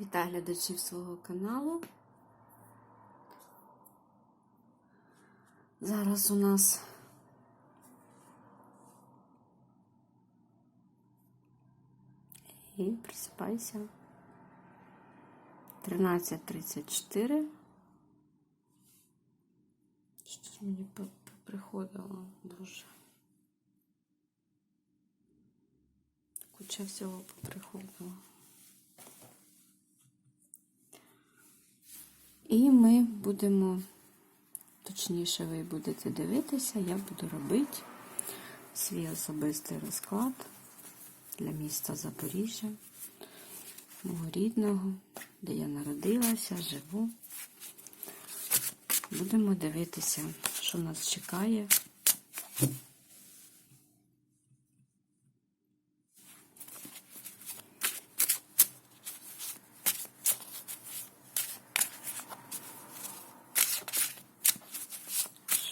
Вітаю глядачів свого каналу. Зараз у нас і присипайся. 13.34. Щось мені приходило дуже. Куча всього поприходило. І ми будемо, точніше, ви будете дивитися, я буду робити свій особистий розклад для міста Запоріжжя, мого рідного, де я народилася, живу. Будемо дивитися, що нас чекає.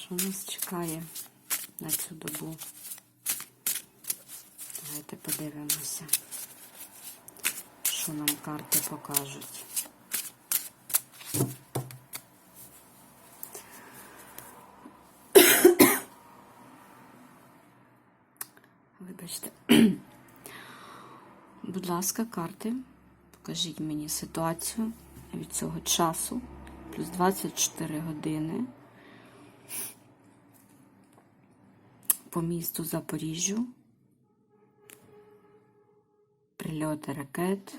Що нас чекає на цю добу? Давайте подивимося, що нам карти покажуть. Вибачте. Будь ласка, карти, покажіть мені ситуацію від цього часу, плюс 24 години. по місту Запоріжжю, прильоти ракет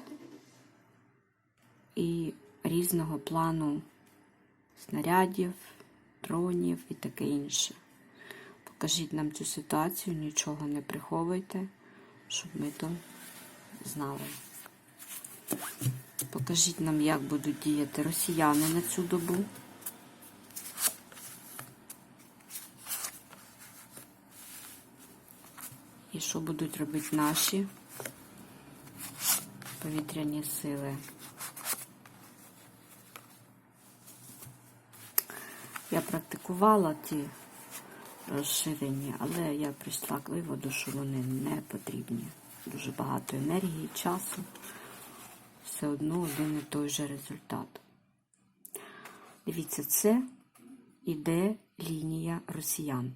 і різного плану снарядів, дронів і таке інше. Покажіть нам цю ситуацію, нічого не приховуйте, щоб ми то знали. Покажіть нам, як будуть діяти росіяни на цю добу. І що будуть робити наші повітряні сили? Практикувала ті розширення, але я прийшла к виводу, що вони не потрібні. Дуже багато енергії, часу. Все одно один і той же результат. Дивіться, це іде лінія росіян.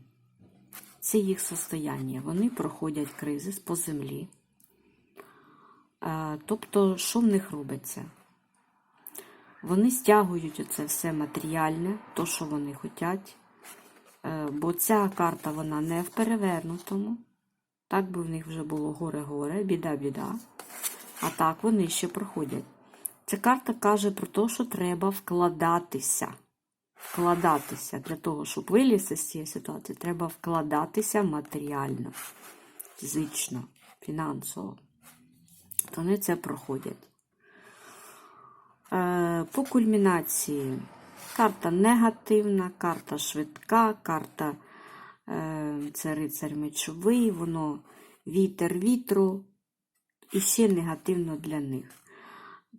Це їх состояння. Вони проходять кризис по землі. Тобто, що в них робиться? Вони стягують оце все матеріальне, то, що вони хочуть. Бо ця карта вона не в перевернутому. Так би в них вже було горе-горе, біда-біда. А так вони ще проходять. Ця карта каже про те, що треба вкладатися вкладатися для того, щоб вилізти з цієї ситуації, треба вкладатися матеріально, фізично, фінансово. Вони це проходять. Е, По кульмінації карта негативна, карта швидка, карта е, це рицарь мечовий, воно вітер вітру і ще негативно для них.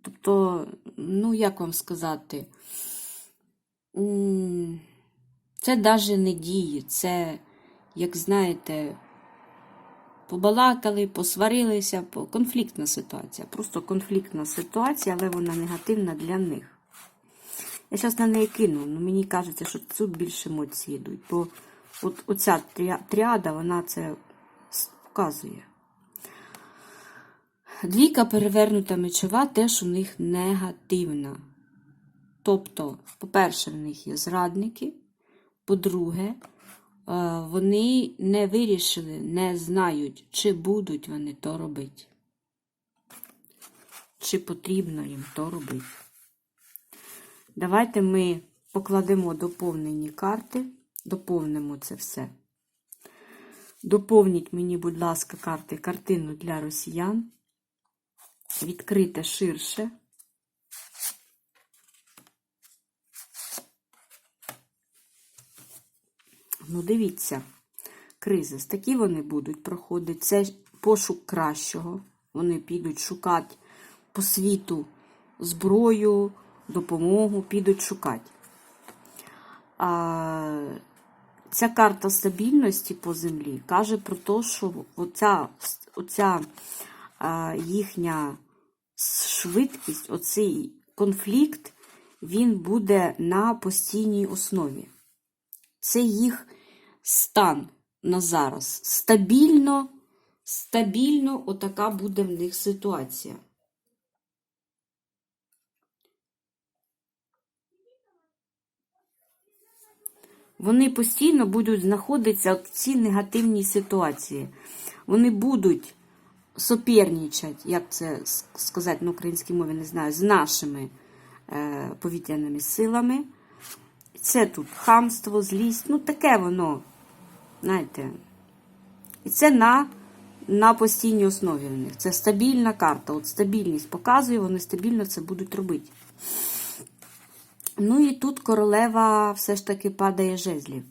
Тобто, ну, як вам сказати, Це навіть не діє. Це, як знаєте, побалакали, посварилися, конфліктна ситуація. Просто конфліктна ситуація, але вона негативна для них. Я зараз на неї кину, але мені кажеться, що тут більше емоцій йдуть. Бо от оця тріа- тріада, вона це показує. Двійка перевернута мечова теж у них негативна. Тобто, по-перше, в них є зрадники, по-друге, вони не вирішили, не знають, чи будуть вони то робити, чи потрібно їм то робити. Давайте ми покладемо доповнені карти, доповнимо це все. Доповніть мені, будь ласка, карти, картину для росіян. Відкрите ширше. Ну, дивіться, кризис. Такі вони будуть проходити. Це пошук кращого. Вони підуть шукати по світу зброю, допомогу, підуть шукати. А, ця карта стабільності по землі каже про те, що оця, оця а, їхня швидкість, оцей конфлікт, він буде на постійній основі. Це їх стан на зараз. Стабільно, стабільно отака буде в них ситуація. Вони постійно будуть знаходитися в цій негативній ситуації. Вони будуть соперничати, як це сказати на українській мові, не знаю, з нашими е, повітряними силами. Це тут хамство, злість, ну таке воно, знаєте. І це на, на постійній основі в них. Це стабільна карта. От стабільність показує, вони стабільно це будуть робити. Ну і тут королева все ж таки падає жезлів.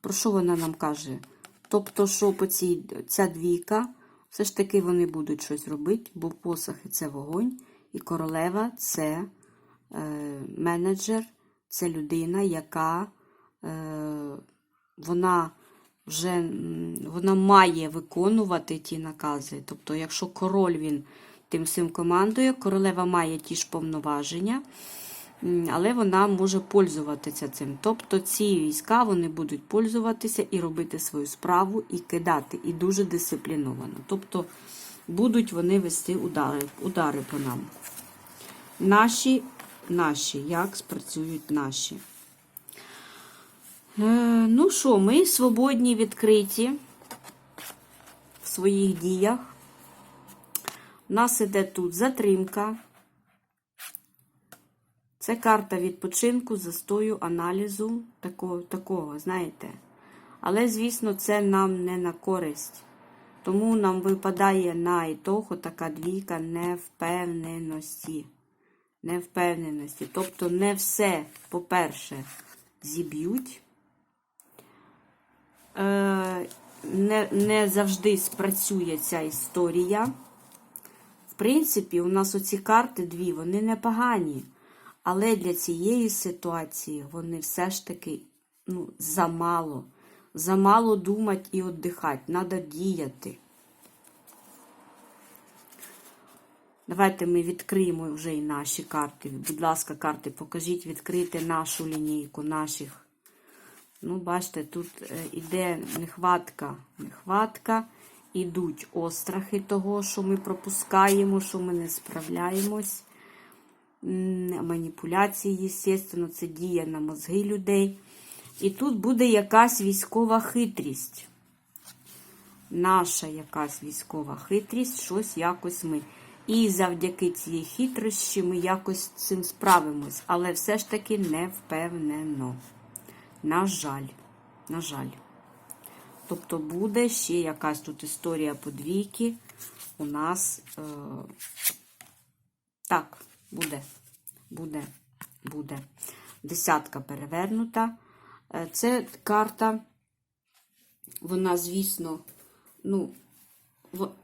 Про що вона нам каже? Тобто, що по цій ця двійка, все ж таки вони будуть щось робити, бо посохи це вогонь, і королева це е, менеджер, це людина, яка е, вона вже вона має виконувати ті накази. Тобто, якщо король він тим всім командує, королева має ті ж повноваження. Але вона може пользуватися цим. Тобто ці війська вони будуть пользуватися і робити свою справу, і кидати, і дуже дисципліновано. Тобто будуть вони вести удари, удари по нам. Наші, наші, як спрацюють наші. Е, ну що, ми свободні, відкриті в своїх діях. У нас іде тут затримка. Це карта відпочинку, застою, аналізу, такого, такого, знаєте. Але, звісно, це нам не на користь. Тому нам випадає на ітог така двійка невпевненості. Невпевненості. Тобто не все, по-перше, зіб'ють. Е, не, не завжди спрацює ця історія. В принципі, у нас оці карти дві, вони непогані. Але для цієї ситуації вони все ж таки ну, замало. Замало думати і віддихати. Треба діяти. Давайте ми відкриємо вже і наші карти. Будь ласка, карти, покажіть відкрити нашу лінійку, наших. Ну, бачите, тут е, іде нехватка, нехватка. Ідуть острахи того, що ми пропускаємо, що ми не справляємось. Маніпуляції, звісно, це діє на мозги людей. І тут буде якась військова хитрість. Наша якась військова хитрість, щось якось ми. І завдяки цій хитрощі ми якось з цим справимось. Але все ж таки не впевнено. На жаль, на жаль. Тобто буде ще якась тут історія подвійки. У нас е, так, буде, буде, буде. Десятка перевернута. Е, Це карта, вона, звісно, ну,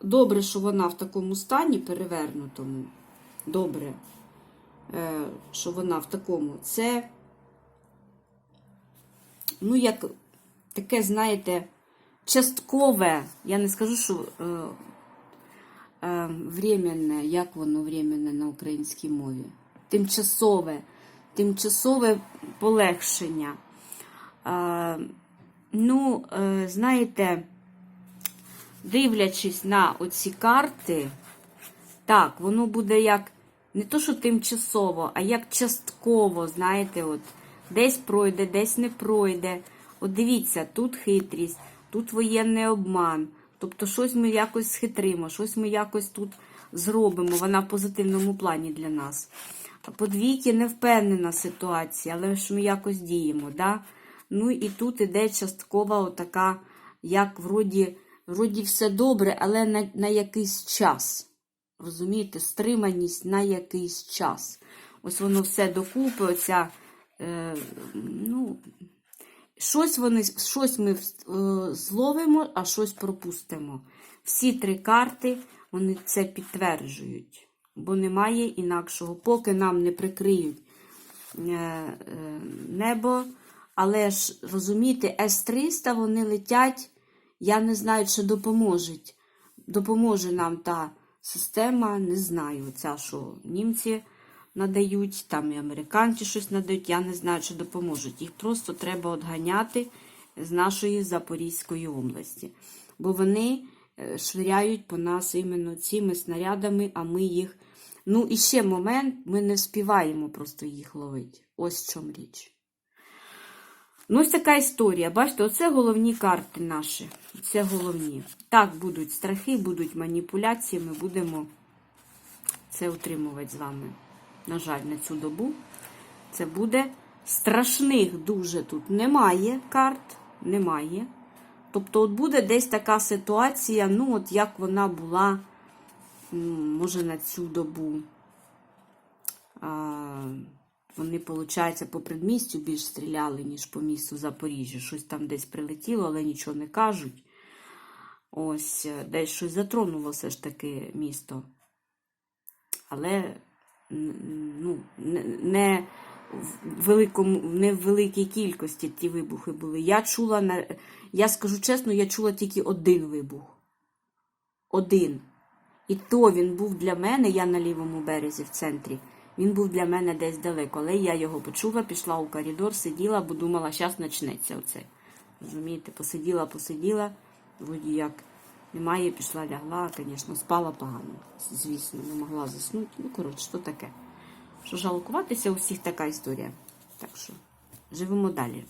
добре, що вона в такому стані перевернутому. Добре, е, що вона в такому. Це, ну, як таке, знаєте, часткове, я не скажу, що е, е, временне, як воно временне на українській мові. Тимчасове, тимчасове полегшення. Е, ну, е, знаєте, дивлячись на оці карти, так, воно буде як не то, що тимчасово, а як частково, знаєте, от десь пройде, десь не пройде. От дивіться, тут хитрість, тут воєнний обман. Тобто щось ми якось схитримо, щось ми якось тут зробимо. Вона в позитивному плані для нас. Подвійки не впевнена ситуація, але ж ми якось діємо. Да? Ну і тут іде часткова отака, як вроді, вроді все добре, але на, на якийсь час. Розумієте, стриманість на якийсь час. Ось воно все докупи, оця, е, ну, щось, вони, щось ми е, зловимо, а щось пропустимо. Всі три карти вони це підтверджують, бо немає інакшого. Поки нам не прикриють е, небо, але ж розумієте, С-300 вони летять, я не знаю, чи допоможуть. Допоможе нам та система, не знаю, ця, що німці надають, там і американці щось надають, я не знаю, чи допоможуть. Їх просто треба отганяти з нашої Запорізької області. Бо вони е, швиряють по нас іменно цими снарядами, а ми їх. Ну, і ще момент, ми не співаємо просто їх ловити. Ось в чому річ. Ну, ось така історія. Бачите, оце головні карти наші. Це головні. Так, будуть страхи, будуть маніпуляції, ми будемо це утримувати з вами. На жаль, на цю добу. Це буде страшних дуже тут немає карт, немає. Тобто, от буде десь така ситуація, ну, от як вона була, може, на цю добу. Вони, виходить, по предмістю більш стріляли, ніж по місту Запоріжжя. Щось там десь прилетіло, але нічого не кажуть. Ось, е, десь щось затронуло все ж таки місто. Але ну, не, в великому, не в великій кількості ті вибухи були. Я чула, я скажу чесно, я чула тільки один вибух. Один. І то він був для мене, я на лівому березі в центрі. Він був для мене десь далеко, але я його почула, пішла у коридор, сиділа, бо думала, зараз почнеться оце. Розумієте, посиділа, посиділа, як немає, пішла, лягла, звісно, спала погано. Звісно, не могла заснути. Ну, коротше, що таке? Що жалкуватися, у всіх така історія. Так що, живемо далі.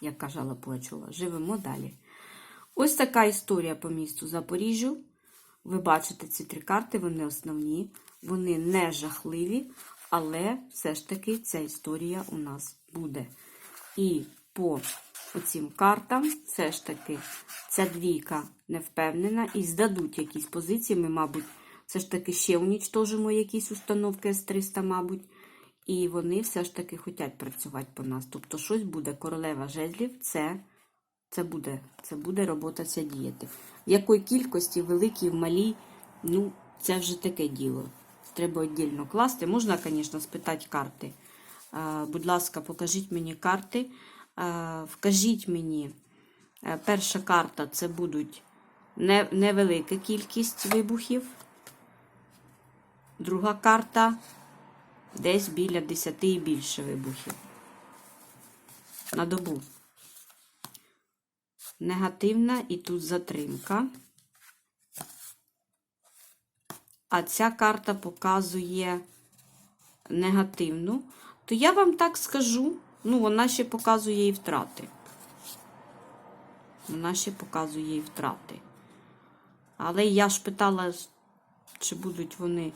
Як казала Пугачова, живемо далі. Ось така історія по місту Запоріжжю. Ви бачите ці три карти, вони основні, вони не жахливі, але все ж таки ця історія у нас буде. І по оцим картам, все ж таки, ця двійка не впевнена і здадуть якісь позиції. Ми, мабуть, все ж таки ще унічтожимо якісь установки С-300, мабуть. І вони все ж таки хочуть працювати по нас. Тобто, щось буде королева жезлів, це, це буде, це буде робота ця діяти. В якої кількості, великій, малій, ну, це вже таке діло. Треба віддільно класти. Можна, звісно, спитати карти. Будь ласка, покажіть мені карти. А, вкажіть мені, е, перша карта це будуть невелика кількість вибухів. Друга карта десь біля 10 і більше вибухів. На добу. Негативна і тут затримка. А ця карта показує негативну, то я вам так скажу, ну, вона ще показує і втрати. Вона ще показує і втрати. Але я ж питала, чи будуть вони.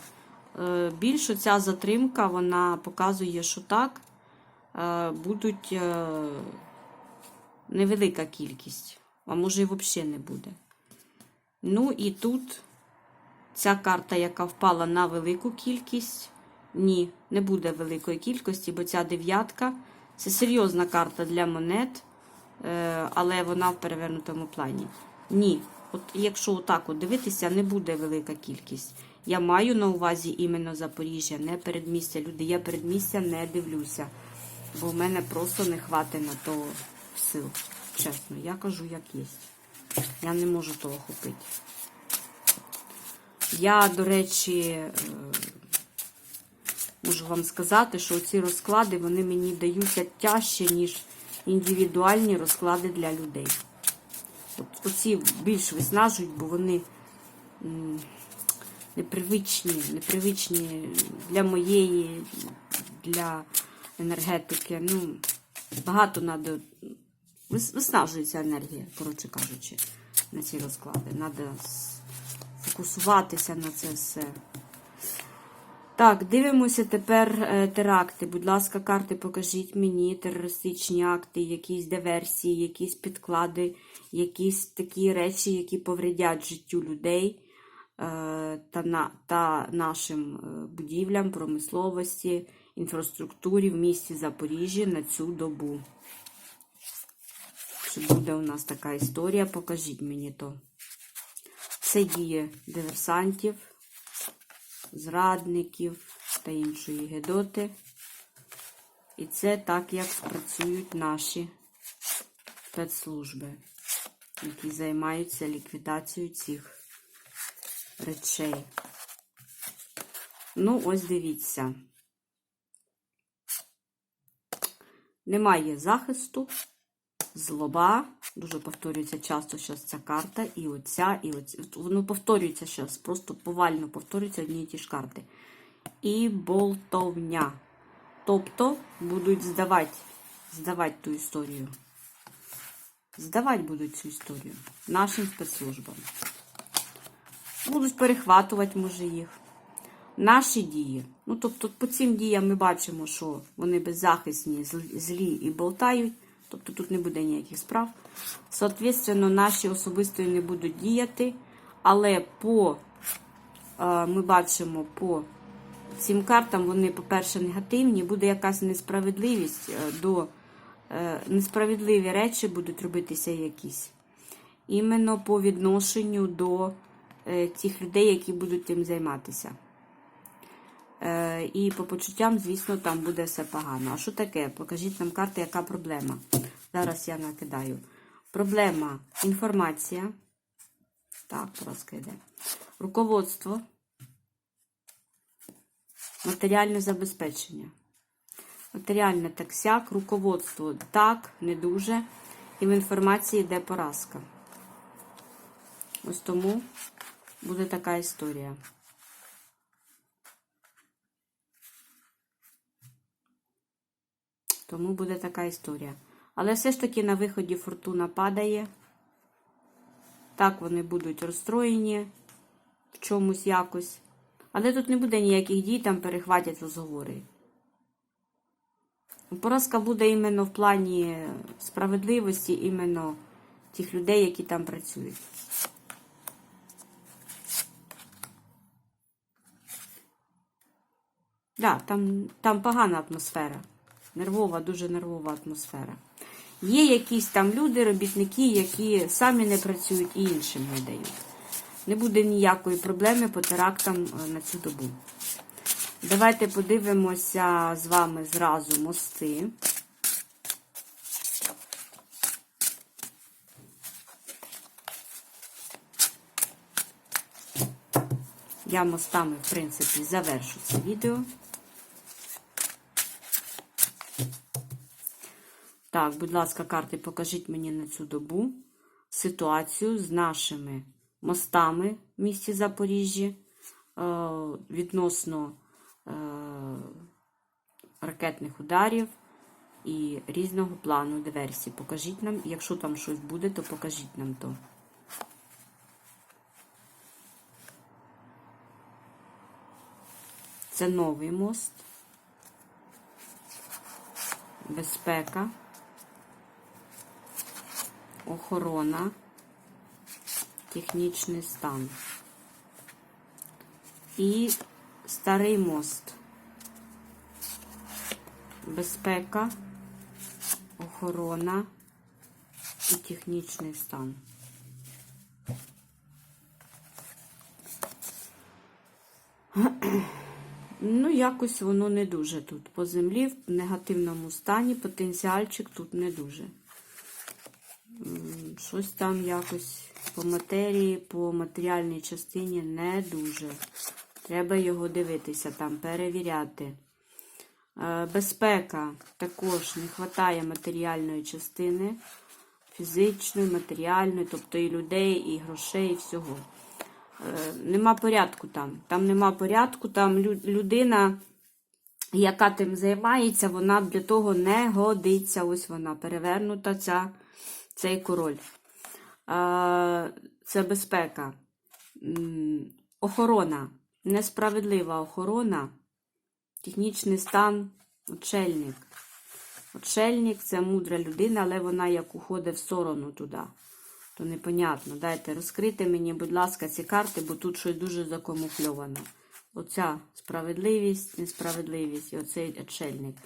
Е, Більше ця затримка, вона показує, що так, е, будуть е, невелика кількість, а може і взагалі не буде. Ну і тут ця карта, яка впала на велику кількість, ні, не буде великої кількості, бо ця дев'ятка це серйозна карта для монет, е, але вона в перевернутому плані. Ні. От якщо отак от дивитися, не буде велика кількість. Я маю на увазі іменно Запоріжжя, не передмістя. Люди, я передмістя не дивлюся, бо в мене просто не хватить на то сил. Чесно, я кажу, як є. Я не можу того хопити. Я, до речі, е, можу вам сказати, що ці розклади вони мені даються тяжче, ніж індивідуальні розклади для людей. От Оці більш виснажують, бо вони непривичні, непривичні для моєї, для енергетики. Ну, багато треба. Виснажується енергія, коротше кажучи, на ці розклади. Треба фокусуватися на це все. Так, дивимося тепер е, теракти. Будь ласка, карти, покажіть мені терористичні акти, якісь диверсії, якісь підклади, якісь такі речі, які повредять життю людей е, та, на, та нашим е, будівлям, промисловості, інфраструктурі в місті Запоріжжя на цю добу. Чи буде у нас така історія? Покажіть мені то. Це діє диверсантів, зрадників та іншої гедоти. І це так, як працюють наші спецслужби, які займаються ліквідацією цих речей. Ну, ось дивіться. Немає захисту, злоба. Дуже повторюється часто зараз ця карта, і оця, і оця. Воно повторюється зараз, просто повально повторюються одні і ті ж карти. І болтовня. Тобто будуть здавати, здавати ту історію. Здавати будуть цю історію нашим спецслужбам. Будуть перехватувати, може, їх. Наші дії. Ну, тобто, по цим діям ми бачимо, що вони беззахисні, злі і болтають. Тобто тут не буде ніяких справ. Соответственно, наші особисто не будуть діяти. Але по, е, ми бачимо по цим картам, вони, по-перше, негативні, буде якась несправедливість е, до е, несправедливі речі будуть робитися якісь. Іменно по відношенню до тих людей, які будуть тим займатися. Е, І по почуттям, звісно, там буде все погано. А що таке? Покажіть нам карти, яка проблема. Зараз я накидаю. Проблема інформація. Так, поразка йде. Руководство. Матеріальне забезпечення. Матеріальне так сяк, руководство так, не дуже. І в інформації йде поразка. Ось тому буде така історія. Тому буде така історія. Але все ж таки на виході фортуна падає. Так вони будуть розстроєні в чомусь якось. Але тут не буде ніяких дій, там перехватять розговори. Поразка буде іменно в плані справедливості, іменно тих людей, які там працюють. Да, там, там погана атмосфера. Нервова, дуже нервова атмосфера. Є якісь там люди, робітники, які самі не працюють і іншим не дають. Не буде ніякої проблеми по терактам е, на цю добу. Давайте подивимося з вами зразу мости. Я мостами, в принципі, завершу це відео. Так, будь ласка, карти, покажіть мені на цю добу ситуацію з нашими мостами в місті Запоріжжі е, відносно е, ракетних ударів і різного плану диверсій. Покажіть нам, якщо там щось буде, то покажіть нам то. Це новий мост. Безпека. Охорона. Технічний стан. І старий мост. Безпека, охорона і технічний стан. Ну, якось воно не дуже тут. По землі в негативному стані потенціальчик тут не дуже. Щось там якось по матерії, по матеріальній частині не дуже. Треба його дивитися, там перевіряти. Е, Безпека також не вистачає матеріальної частини, фізичної, матеріальної, тобто і людей, і грошей, і всього. Е, Нема порядку там. Там нема порядку, там людина, яка тим займається, вона для того не годиться. Ось вона перевернута, ця, цей король. Це безпека. Охорона. Несправедлива охорона. Технічний стан, очельник. Очельник це мудра людина, але вона як уходить в сторону туди. То непонятно. Дайте розкрити мені, будь ласка, ці карти, бо тут щось дуже закамуфльовано. Оця справедливість, несправедливість і оцей очельник.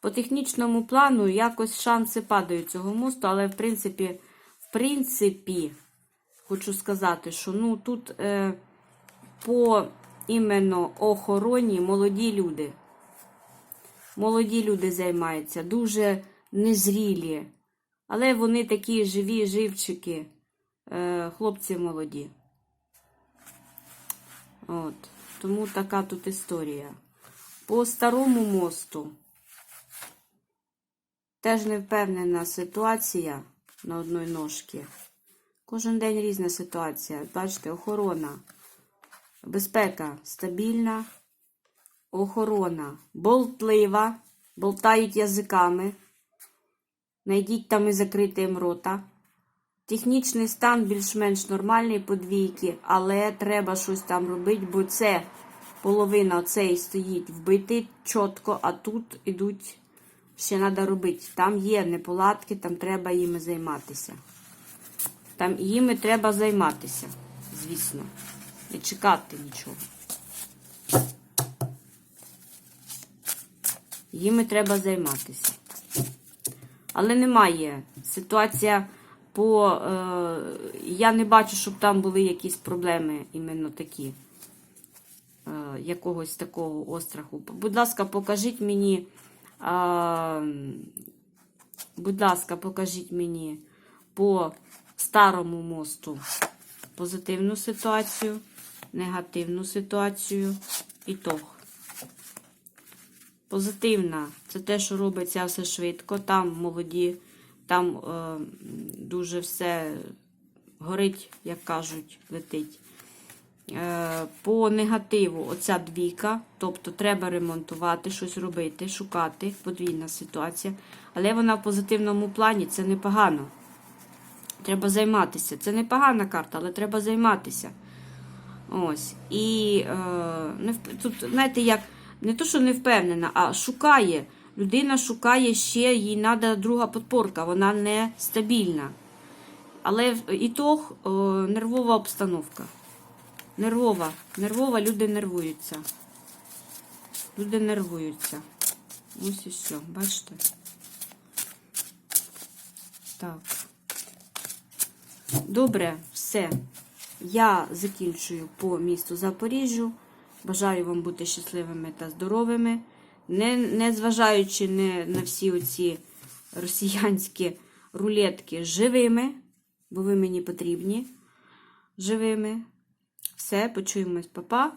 По технічному плану якось шанси падають цього мосту, але в принципі, в принципі, хочу сказати, що ну тут е, по іменно охороні молоді люди. Молоді люди займаються, дуже незрілі. Але вони такі живі, живчики, е, хлопці молоді. От. Тому така тут історія. По старому мосту теж не впевнена ситуація на одній ножці. Кожен день різна ситуація. Бачите, охорона. Безпека стабільна. Охорона болтлива. Болтають язиками. Найдіть там і закрити їм рота. Технічний стан більш-менш нормальний по двійки, але треба щось там робити, бо це половина оцей стоїть вбитий чітко, а тут ідуть, ще треба робити. Там є неполадки, там треба їми займатися. Там їми треба займатися, звісно. Не чекати нічого. Їми треба займатися. Але немає. Ситуація по. Е, я не бачу, щоб там були якісь проблеми іменно такі. Е, якогось такого остраху. Будь ласка, покажіть мені. Е, будь ласка, покажіть мені по старому мосту позитивну ситуацію, негативну ситуацію, ітог. Позитивна це те, що робиться все швидко. Там молоді, там е, дуже все горить, як кажуть, летить. Е, по негативу оця двійка, тобто треба ремонтувати, щось робити, шукати, подвійна ситуація. Але вона в позитивному плані це непогано. Треба займатися. Це непогана карта, але треба займатися. Ось. І е, не тут, знаєте, як не то, що не впевнена, а шукає. Людина шукає ще, їй треба друга подпорка, вона не стабільна. Але ітог о, нервова обстановка. Нервова. Нервова, люди нервуються. Люди нервуються. Ось і все, бачите? Так. Добре, все. Я закінчую по місту Запоріжжю. Бажаю вам бути щасливими та здоровими. Не, не зважаючи не на всі оці росіянські рулетки живими, бо ви мені потрібні живими. Все, почуємось, папа.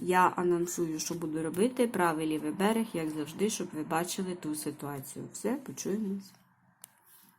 Я анонсую, що буду робити. Правий лівий берег, як завжди, щоб ви бачили ту ситуацію. Все, почуємось.